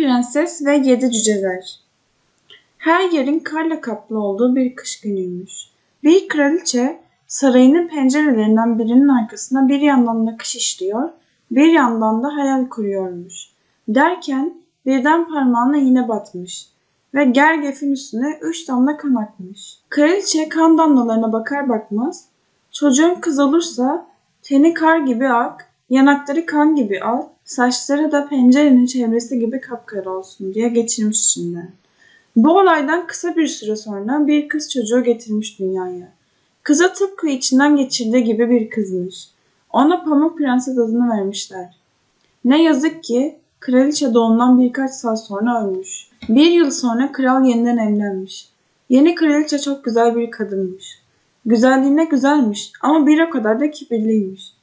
Prenses ve Yedi Cüceler Her yerin karla kaplı olduğu bir kış günüymüş. Bir kraliçe sarayının pencerelerinden birinin arkasına bir yandan nakış işliyor, bir yandan da hayal kuruyormuş. Derken birden parmağına iğne batmış ve gergefin üstüne üç damla kan akmış. Kraliçe kan damlalarına bakar bakmaz, çocuğun kız olursa teni kar gibi ak, yanakları kan gibi al, saçları da pencerenin çevresi gibi kapkara olsun diye geçirmiş içinden. Bu olaydan kısa bir süre sonra bir kız çocuğu getirmiş dünyaya. Kıza tıpkı içinden geçirdiği gibi bir kızmış. Ona Pamuk Prenses adını vermişler. Ne yazık ki kraliçe doğumdan birkaç saat sonra ölmüş. Bir yıl sonra kral yeniden evlenmiş. Yeni kraliçe çok güzel bir kadınmış. Güzelliğine güzelmiş ama bir o kadar da kibirliymiş.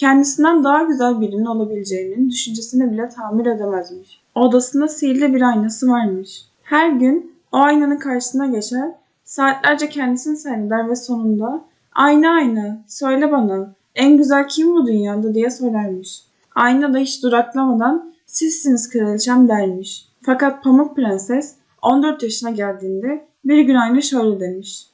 Kendisinden daha güzel birinin olabileceğinin düşüncesine bile tahammül edemezmiş. Odasında sihirli bir aynası varmış. Her gün o aynanın karşısına geçer, saatlerce kendisini seyreder ve sonunda ''Ayna ayna, söyle bana, en güzel kim bu dünyada?'' diye sorarmış. Ayna da hiç duraklamadan ''Sizsiniz kraliçem'' dermiş. Fakat Pamuk Prenses 14 yaşına geldiğinde bir gün ayna şöyle demiş.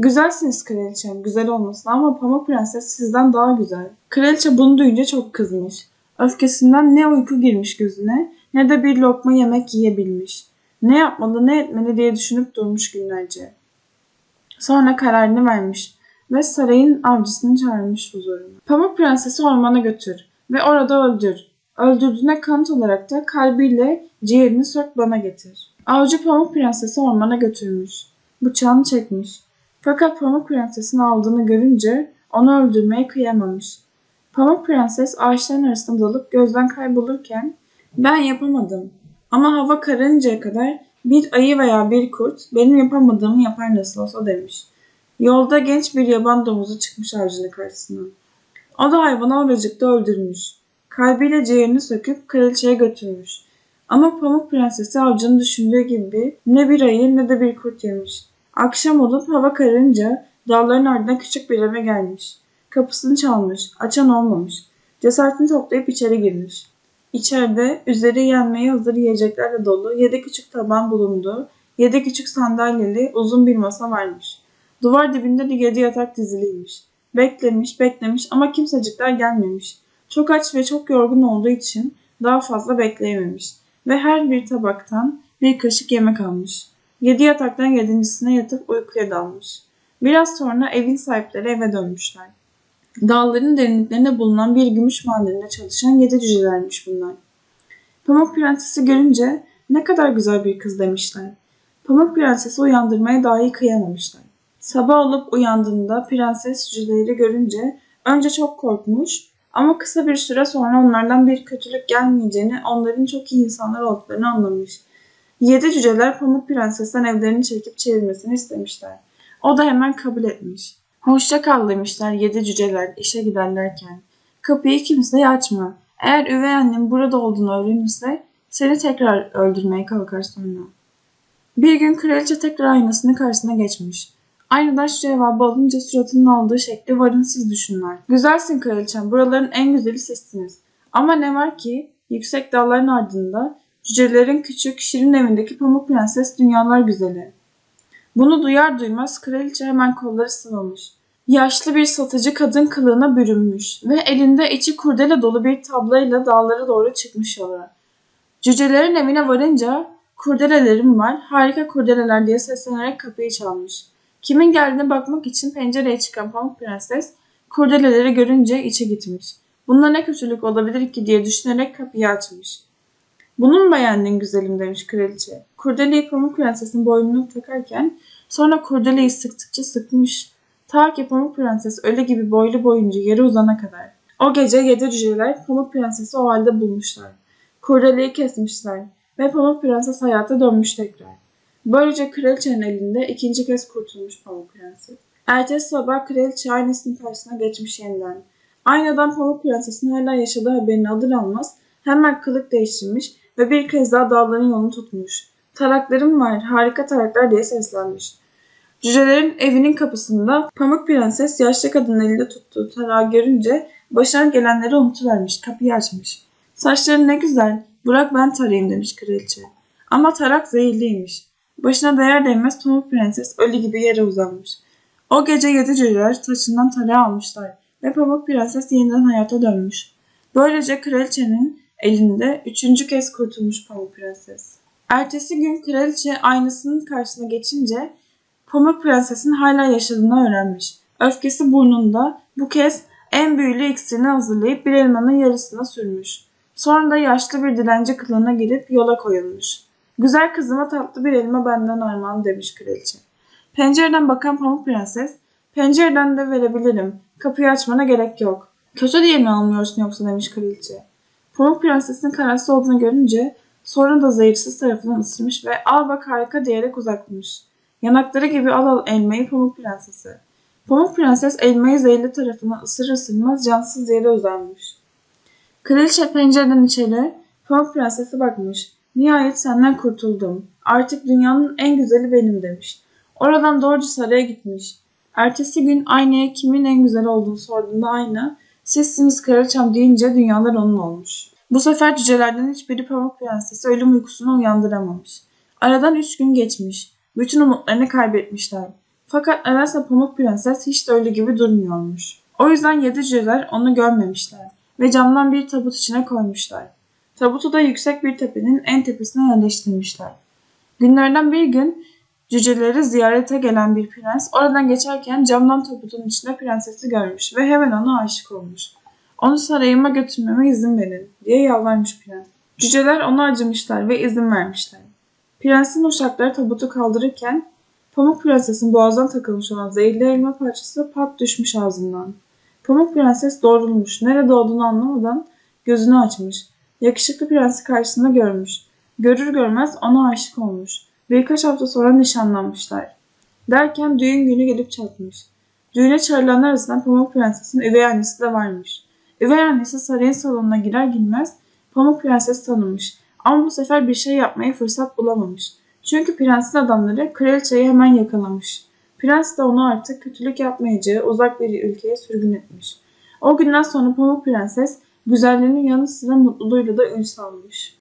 Güzelsiniz kraliçem, güzel olmasın ama Pamuk Prenses sizden daha güzel. Kraliçe bunu duyunca çok kızmış. Öfkesinden ne uyku girmiş gözüne ne de bir lokma yemek yiyebilmiş. Ne yapmalı ne etmeli diye düşünüp durmuş günlerce. Sonra kararını vermiş ve sarayın avcısını çağırmış huzuruna. Pamuk Prenses'i ormana götür ve orada öldür. Öldürdüğüne kanıt olarak da kalbiyle ciğerini sök bana getir. Avcı Pamuk Prenses'i ormana götürmüş. Bıçağını çekmiş. Fakat Pamuk Prenses'in aldığını görünce onu öldürmeye kıyamamış. Pamuk Prenses ağaçların arasında dalıp gözden kaybolurken ben yapamadım ama hava kararıncaya kadar bir ayı veya bir kurt benim yapamadığımı yapar nasıl olsa demiş. Yolda genç bir yaban domuzu çıkmış avcının karşısına. O da hayvanı oracıkta öldürmüş. Kalbiyle ciğerini söküp kraliçeye götürmüş. Ama Pamuk Prensesi avcının düşündüğü gibi ne bir ayı ne de bir kurt yemiş. Akşam olup hava kararınca dağların ardına küçük bir eve gelmiş. Kapısını çalmış, açan olmamış. Cesaretini toplayıp içeri girmiş. İçeride üzeri yenmeye hazır yiyeceklerle dolu yedi küçük taban bulundu. Yedi küçük sandalyeli uzun bir masa varmış. Duvar dibinde de yedi yatak diziliymiş. Beklemiş, beklemiş ama kimsecikler gelmemiş. Çok aç ve çok yorgun olduğu için daha fazla bekleyememiş. Ve her bir tabaktan bir kaşık yemek almış. Yedi yataktan yedincisine yatıp uykuya dalmış. Biraz sonra evin sahipleri eve dönmüşler. Dağların derinliklerinde bulunan bir gümüş madeninde çalışan yedi cücelermiş bunlar. Pamuk Prensesi görünce ne kadar güzel bir kız demişler. Pamuk Prensesi uyandırmaya dahi kıyamamışlar. Sabah olup uyandığında prenses cüceleri görünce önce çok korkmuş ama kısa bir süre sonra onlardan bir kötülük gelmeyeceğini, onların çok iyi insanlar olduklarını anlamış. Yedi cüceler Pamuk Prenses'ten evlerini çekip çevirmesini istemişler. O da hemen kabul etmiş. Hoşça kal demişler yedi cüceler işe giderlerken. Kapıyı kimseye açma. Eğer üvey annem burada olduğunu öğrenirse seni tekrar öldürmeye kalkar sonra. Bir gün kraliçe tekrar aynasının karşısına geçmiş. Aynadan şu cevabı alınca suratının aldığı şekli varın siz düşünler. Güzelsin kraliçem, buraların en güzeli sizsiniz. Ama ne var ki yüksek dağların ardında cücelerin küçük şirin evindeki pamuk prenses dünyalar güzeli. Bunu duyar duymaz kraliçe hemen kolları sıvamış. Yaşlı bir satıcı kadın kılığına bürünmüş ve elinde içi kurdele dolu bir tablayla dağlara doğru çıkmış yola. Cücelerin evine varınca kurdelelerim var, harika kurdeleler diye seslenerek kapıyı çalmış. Kimin geldiğine bakmak için pencereye çıkan Pamuk Prenses kurdeleleri görünce içe gitmiş. Bunda ne kötülük olabilir ki diye düşünerek kapıyı açmış. Bunu mu beğendin güzelim demiş kraliçe. Kurdeleyi Pamuk Prenses'in boynuna takarken sonra kurdeleyi sıktıkça sıkmış. Ta ki Pamuk Prenses öyle gibi boylu boyunca yere uzana kadar. O gece yedi cüceler Pamuk Prenses'i o halde bulmuşlar. Kurdeleyi kesmişler ve Pamuk Prenses hayata dönmüş tekrar. Böylece kraliçenin elinde ikinci kez kurtulmuş Pamuk Prenses. Ertesi sabah kraliçe aynasının karşısına geçmiş yeniden. Aynadan Pamuk Prenses'in hala yaşadığı haberini alır almaz hemen kılık değiştirmiş ve bir kez daha dağların yolunu tutmuş. Taraklarım var, harika taraklar diye seslenmiş. Cücelerin evinin kapısında Pamuk Prenses yaşlı kadının elinde tuttuğu tarağı görünce başına gelenleri unutuvermiş, kapıyı açmış. Saçların ne güzel, Bırak ben tarayayım demiş kraliçe. Ama tarak zehirliymiş. Başına değer değmez Pamuk Prenses ölü gibi yere uzanmış. O gece yedi cüceler taşından tarağı almışlar ve Pamuk Prenses yeniden hayata dönmüş. Böylece kraliçenin elinde üçüncü kez kurtulmuş Pamuk Prenses. Ertesi gün kraliçe aynasının karşısına geçince Pamuk Prenses'in hala yaşadığını öğrenmiş. Öfkesi burnunda bu kez en büyülü iksirini hazırlayıp bir elmanın yarısına sürmüş. Sonra da yaşlı bir dilenci kılığına girip yola koyulmuş. Güzel kızıma tatlı bir elma benden armağan demiş kraliçe. Pencereden bakan Pamuk Prenses, pencereden de verebilirim. Kapıyı açmana gerek yok. Kötü diye mi almıyorsun yoksa demiş kraliçe. Pamuk Prenses'in kararsız olduğunu görünce sonra da zehirsiz tarafından ısırmış ve al bak harika diyerek uzatmış. Yanakları gibi al al elmayı Pamuk Prenses'e. Pamuk Prenses elmayı zehirli tarafına ısırır ısırmaz cansız yere uzanmış. Kraliçe pencereden içeri Pamuk Prenses'e bakmış. Nihayet senden kurtuldum. Artık dünyanın en güzeli benim demiş. Oradan doğruca saraya gitmiş. Ertesi gün aynaya kimin en güzel olduğunu sorduğunda ayna sizsiniz kraliçem deyince dünyalar onun olmuş. Bu sefer cücelerden hiçbiri Pamuk Prenses'i ölüm uykusuna uyandıramamış. Aradan üç gün geçmiş. Bütün umutlarını kaybetmişler. Fakat nedense Pamuk Prenses hiç de öyle gibi durmuyormuş. O yüzden yedi cüceler onu görmemişler ve camdan bir tabut içine koymuşlar. Tabutu da yüksek bir tepenin en tepesine yerleştirmişler. Günlerden bir gün cüceleri ziyarete gelen bir prens oradan geçerken camdan tabutun içinde prensesi görmüş ve hemen ona aşık olmuş. Onu sarayıma götürmeme izin verin diye yalvarmış prens. Cüceler ona acımışlar ve izin vermişler. Prensin uşakları tabutu kaldırırken Pamuk Prenses'in boğazdan takılmış olan zehirli elma parçası pat düşmüş ağzından. Pamuk Prenses doğrulmuş, nerede olduğunu anlamadan gözünü açmış. Yakışıklı prensi karşısında görmüş. Görür görmez ona aşık olmuş. Birkaç hafta sonra nişanlanmışlar. Derken düğün günü gelip çatmış. Düğüne çağrılanlar arasında Pamuk Prenses'in üvey annesi de varmış. Üvey annesi sarayın salonuna girer girmez Pamuk Prenses tanımış. Ama bu sefer bir şey yapmaya fırsat bulamamış. Çünkü prensin adamları kraliçeyi hemen yakalamış. Prens de onu artık kötülük yapmayacağı uzak bir ülkeye sürgün etmiş. O günden sonra Pamuk Prenses güzelliğinin yanı sıra mutluluğuyla da ün salmış.